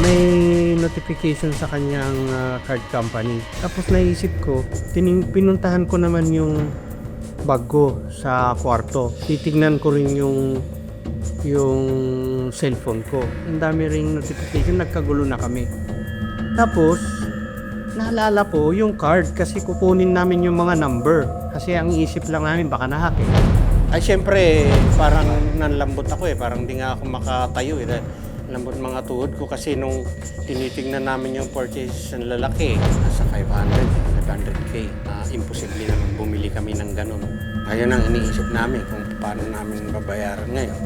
may notification sa kanyang ah, card company. Tapos naisip ko, tining, pinuntahan ko naman yung bag ko sa kwarto. Titignan ko rin yung yung cellphone ko. Ang dami ring notification, nagkagulo na kami. Tapos, naalala ko yung card kasi kukunin namin yung mga number. Kasi ang isip lang namin baka nahack eh. Ay syempre, parang nanlambot ako eh. Parang di nga ako makatayo eh. Lambot mga tuhod ko kasi nung tinitingnan namin yung purchase ng lalaki, nasa 500, 500k. Ah, imposible naman bumili kami ng ganun. Ayun ang iniisip namin kung paano namin babayaran ngayon.